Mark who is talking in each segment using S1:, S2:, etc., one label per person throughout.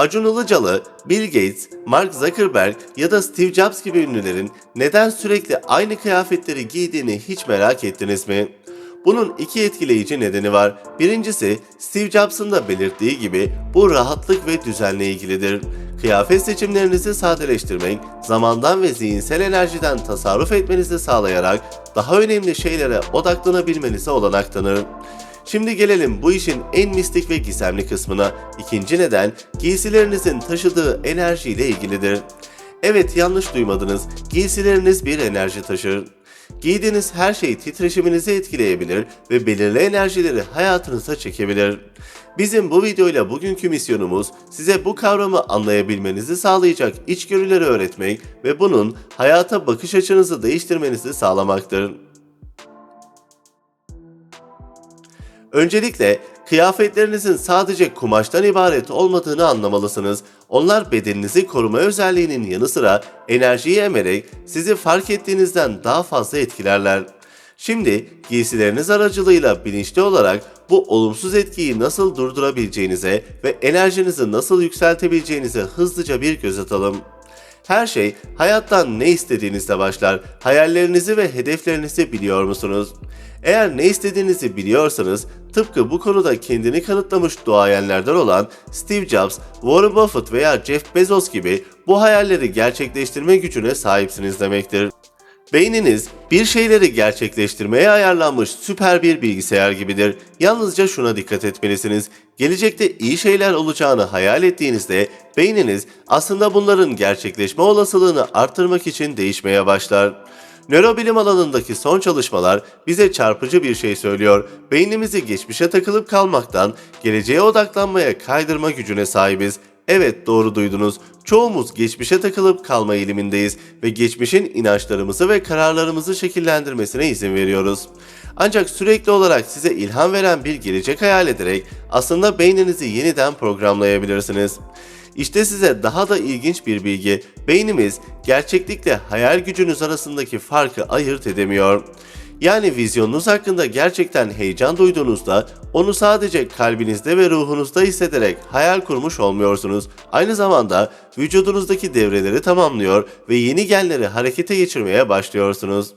S1: Acun Ilıcalı, Bill Gates, Mark Zuckerberg ya da Steve Jobs gibi ünlülerin neden sürekli aynı kıyafetleri giydiğini hiç merak ettiniz mi? Bunun iki etkileyici nedeni var. Birincisi Steve Jobs'ın da belirttiği gibi bu rahatlık ve düzenle ilgilidir. Kıyafet seçimlerinizi sadeleştirmek, zamandan ve zihinsel enerjiden tasarruf etmenizi sağlayarak daha önemli şeylere odaklanabilmenize olanak tanır. Şimdi gelelim bu işin en mistik ve gizemli kısmına. İkinci neden giysilerinizin taşıdığı enerjiyle ilgilidir. Evet yanlış duymadınız. Giysileriniz bir enerji taşır. Giydiğiniz her şey titreşiminizi etkileyebilir ve belirli enerjileri hayatınıza çekebilir. Bizim bu videoyla bugünkü misyonumuz size bu kavramı anlayabilmenizi sağlayacak içgörüleri öğretmek ve bunun hayata bakış açınızı değiştirmenizi sağlamaktır. Öncelikle kıyafetlerinizin sadece kumaştan ibaret olmadığını anlamalısınız. Onlar bedeninizi koruma özelliğinin yanı sıra enerjiyi emerek sizi fark ettiğinizden daha fazla etkilerler. Şimdi giysileriniz aracılığıyla bilinçli olarak bu olumsuz etkiyi nasıl durdurabileceğinize ve enerjinizi nasıl yükseltebileceğinize hızlıca bir göz atalım. Her şey hayattan ne istediğinizle başlar. Hayallerinizi ve hedeflerinizi biliyor musunuz? Eğer ne istediğinizi biliyorsanız tıpkı bu konuda kendini kanıtlamış duayenlerden olan Steve Jobs, Warren Buffett veya Jeff Bezos gibi bu hayalleri gerçekleştirme gücüne sahipsiniz demektir. Beyniniz bir şeyleri gerçekleştirmeye ayarlanmış süper bir bilgisayar gibidir. Yalnızca şuna dikkat etmelisiniz. Gelecekte iyi şeyler olacağını hayal ettiğinizde beyniniz aslında bunların gerçekleşme olasılığını arttırmak için değişmeye başlar. Nörobilim alanındaki son çalışmalar bize çarpıcı bir şey söylüyor. Beynimizi geçmişe takılıp kalmaktan geleceğe odaklanmaya kaydırma gücüne sahibiz. Evet doğru duydunuz. Çoğumuz geçmişe takılıp kalma eğilimindeyiz ve geçmişin inançlarımızı ve kararlarımızı şekillendirmesine izin veriyoruz. Ancak sürekli olarak size ilham veren bir gelecek hayal ederek aslında beyninizi yeniden programlayabilirsiniz. İşte size daha da ilginç bir bilgi. Beynimiz gerçeklikle hayal gücünüz arasındaki farkı ayırt edemiyor. Yani vizyonunuz hakkında gerçekten heyecan duyduğunuzda onu sadece kalbinizde ve ruhunuzda hissederek hayal kurmuş olmuyorsunuz. Aynı zamanda vücudunuzdaki devreleri tamamlıyor ve yeni genleri harekete geçirmeye başlıyorsunuz.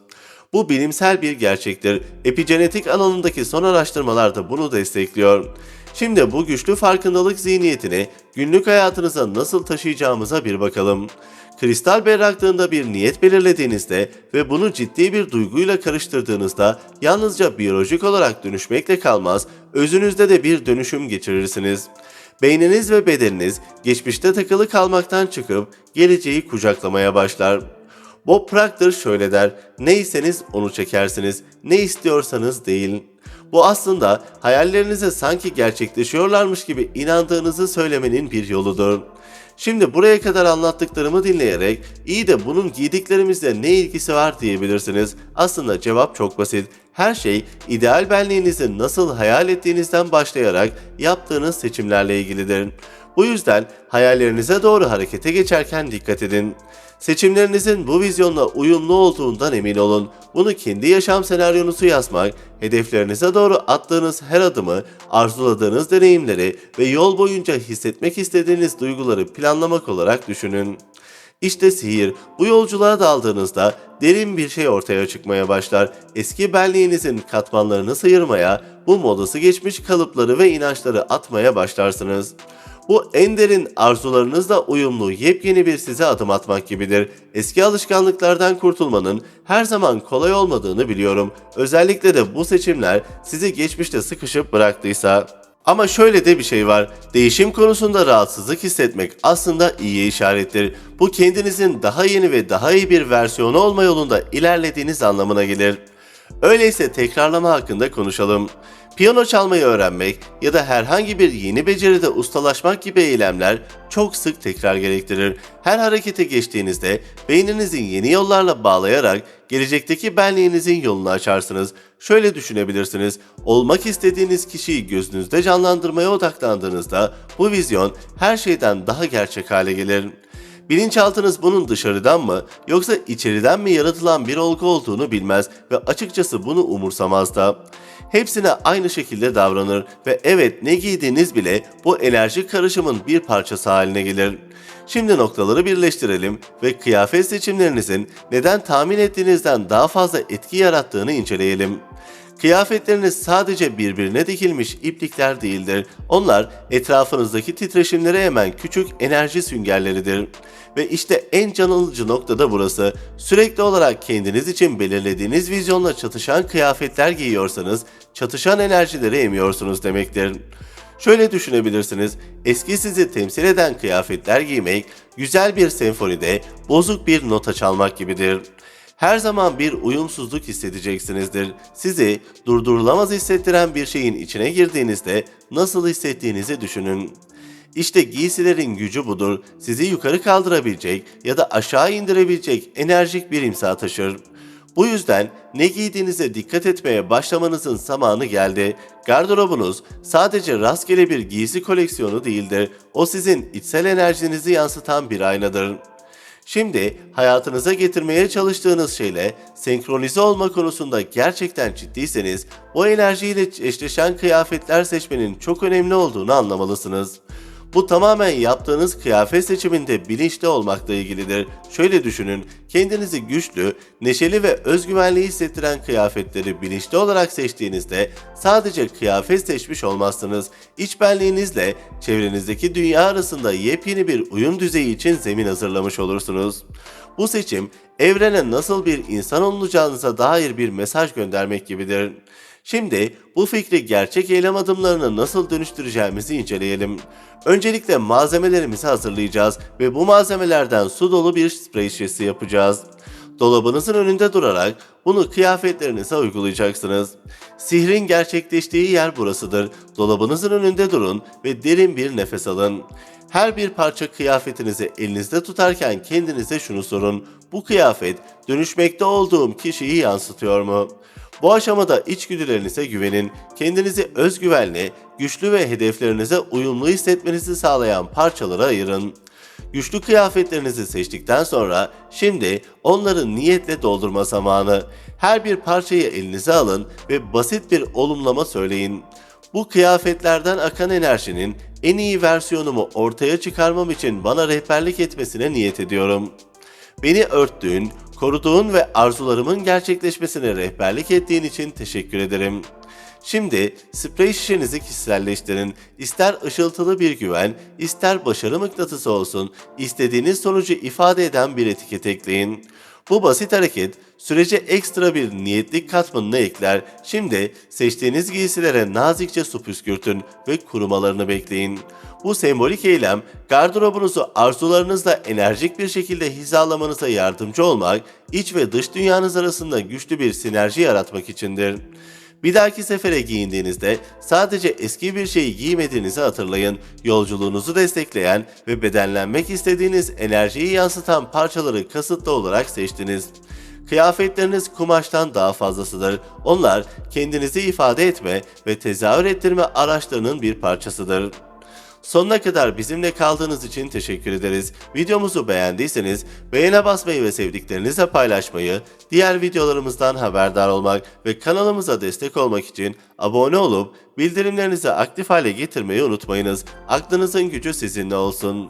S1: Bu bilimsel bir gerçektir. Epigenetik alanındaki son araştırmalar da bunu destekliyor. Şimdi bu güçlü farkındalık zihniyetini günlük hayatınıza nasıl taşıyacağımıza bir bakalım. Kristal berraklığında bir niyet belirlediğinizde ve bunu ciddi bir duyguyla karıştırdığınızda yalnızca biyolojik olarak dönüşmekle kalmaz, özünüzde de bir dönüşüm geçirirsiniz. Beyniniz ve bedeniniz geçmişte takılı kalmaktan çıkıp geleceği kucaklamaya başlar. Bob Proctor şöyle der, neyseniz onu çekersiniz, ne istiyorsanız değil. Bu aslında hayallerinize sanki gerçekleşiyorlarmış gibi inandığınızı söylemenin bir yoludur. Şimdi buraya kadar anlattıklarımı dinleyerek iyi de bunun giydiklerimizle ne ilgisi var diyebilirsiniz. Aslında cevap çok basit. Her şey ideal benliğinizi nasıl hayal ettiğinizden başlayarak yaptığınız seçimlerle ilgilidir. Bu yüzden hayallerinize doğru harekete geçerken dikkat edin. Seçimlerinizin bu vizyonla uyumlu olduğundan emin olun. Bunu kendi yaşam senaryonuzu yazmak, hedeflerinize doğru attığınız her adımı, arzuladığınız deneyimleri ve yol boyunca hissetmek istediğiniz duyguları planlamak olarak düşünün. İşte sihir. Bu yolculuğa daldığınızda derin bir şey ortaya çıkmaya başlar. Eski benliğinizin katmanlarını sıyırmaya, bu modası geçmiş kalıpları ve inançları atmaya başlarsınız. Bu en derin arzularınızla uyumlu yepyeni bir size adım atmak gibidir. Eski alışkanlıklardan kurtulmanın her zaman kolay olmadığını biliyorum. Özellikle de bu seçimler sizi geçmişte sıkışıp bıraktıysa. Ama şöyle de bir şey var. Değişim konusunda rahatsızlık hissetmek aslında iyi işarettir. Bu kendinizin daha yeni ve daha iyi bir versiyonu olma yolunda ilerlediğiniz anlamına gelir. Öyleyse tekrarlama hakkında konuşalım. Piyano çalmayı öğrenmek ya da herhangi bir yeni beceride ustalaşmak gibi eylemler çok sık tekrar gerektirir. Her harekete geçtiğinizde beyninizin yeni yollarla bağlayarak gelecekteki benliğinizin yolunu açarsınız. Şöyle düşünebilirsiniz. Olmak istediğiniz kişiyi gözünüzde canlandırmaya odaklandığınızda bu vizyon her şeyden daha gerçek hale gelir. Bilinçaltınız bunun dışarıdan mı yoksa içeriden mi yaratılan bir olgu olduğunu bilmez ve açıkçası bunu umursamaz da. Hepsine aynı şekilde davranır ve evet ne giydiğiniz bile bu enerji karışımın bir parçası haline gelir. Şimdi noktaları birleştirelim ve kıyafet seçimlerinizin neden tahmin ettiğinizden daha fazla etki yarattığını inceleyelim. Kıyafetleriniz sadece birbirine dikilmiş iplikler değildir. Onlar etrafınızdaki titreşimlere emen küçük enerji süngerleridir. Ve işte en can alıcı nokta da burası. Sürekli olarak kendiniz için belirlediğiniz vizyonla çatışan kıyafetler giyiyorsanız çatışan enerjileri emiyorsunuz demektir. Şöyle düşünebilirsiniz, eski sizi temsil eden kıyafetler giymek, güzel bir senfonide bozuk bir nota çalmak gibidir. Her zaman bir uyumsuzluk hissedeceksinizdir. Sizi durdurulamaz hissettiren bir şeyin içine girdiğinizde nasıl hissettiğinizi düşünün. İşte giysilerin gücü budur. Sizi yukarı kaldırabilecek ya da aşağı indirebilecek enerjik bir imza taşır. Bu yüzden ne giydiğinize dikkat etmeye başlamanızın zamanı geldi. Gardırobunuz sadece rastgele bir giysi koleksiyonu değildir. O sizin içsel enerjinizi yansıtan bir aynadır. Şimdi hayatınıza getirmeye çalıştığınız şeyle senkronize olma konusunda gerçekten ciddiyseniz bu enerjiyle eşleşen kıyafetler seçmenin çok önemli olduğunu anlamalısınız. Bu tamamen yaptığınız kıyafet seçiminde bilinçli olmakla ilgilidir. Şöyle düşünün, kendinizi güçlü, neşeli ve özgüvenli hissettiren kıyafetleri bilinçli olarak seçtiğinizde sadece kıyafet seçmiş olmazsınız. İç benliğinizle çevrenizdeki dünya arasında yepyeni bir uyum düzeyi için zemin hazırlamış olursunuz. Bu seçim evrene nasıl bir insan olacağınıza dair bir mesaj göndermek gibidir. Şimdi bu fikri gerçek eylem adımlarına nasıl dönüştüreceğimizi inceleyelim. Öncelikle malzemelerimizi hazırlayacağız ve bu malzemelerden su dolu bir sprey şişesi yapacağız. Dolabınızın önünde durarak bunu kıyafetlerinize uygulayacaksınız. Sihrin gerçekleştiği yer burasıdır. Dolabınızın önünde durun ve derin bir nefes alın. Her bir parça kıyafetinizi elinizde tutarken kendinize şunu sorun. Bu kıyafet dönüşmekte olduğum kişiyi yansıtıyor mu? Bu aşamada içgüdülerinize güvenin. Kendinizi özgüvenli, güçlü ve hedeflerinize uyumlu hissetmenizi sağlayan parçalara ayırın. Güçlü kıyafetlerinizi seçtikten sonra şimdi onları niyetle doldurma zamanı. Her bir parçayı elinize alın ve basit bir olumlama söyleyin. Bu kıyafetlerden akan enerjinin en iyi versiyonumu ortaya çıkarmam için bana rehberlik etmesine niyet ediyorum. Beni örttüğün, koruduğun ve arzularımın gerçekleşmesine rehberlik ettiğin için teşekkür ederim. Şimdi sprey şişenizi kişiselleştirin. İster ışıltılı bir güven, ister başarı mıknatısı olsun, istediğiniz sonucu ifade eden bir etiket ekleyin. Bu basit hareket sürece ekstra bir niyetlik katmanını ekler. Şimdi seçtiğiniz giysilere nazikçe su püskürtün ve kurumalarını bekleyin. Bu sembolik eylem gardırobunuzu arzularınızla enerjik bir şekilde hizalamanıza yardımcı olmak, iç ve dış dünyanız arasında güçlü bir sinerji yaratmak içindir. Bir dahaki sefere giyindiğinizde sadece eski bir şeyi giymediğinizi hatırlayın. Yolculuğunuzu destekleyen ve bedenlenmek istediğiniz enerjiyi yansıtan parçaları kasıtlı olarak seçtiniz. Kıyafetleriniz kumaştan daha fazlasıdır. Onlar kendinizi ifade etme ve tezahür ettirme araçlarının bir parçasıdır. Sonuna kadar bizimle kaldığınız için teşekkür ederiz. Videomuzu beğendiyseniz beğene basmayı ve sevdiklerinizle paylaşmayı, diğer videolarımızdan haberdar olmak ve kanalımıza destek olmak için abone olup bildirimlerinizi aktif hale getirmeyi unutmayınız. Aklınızın gücü sizinle olsun.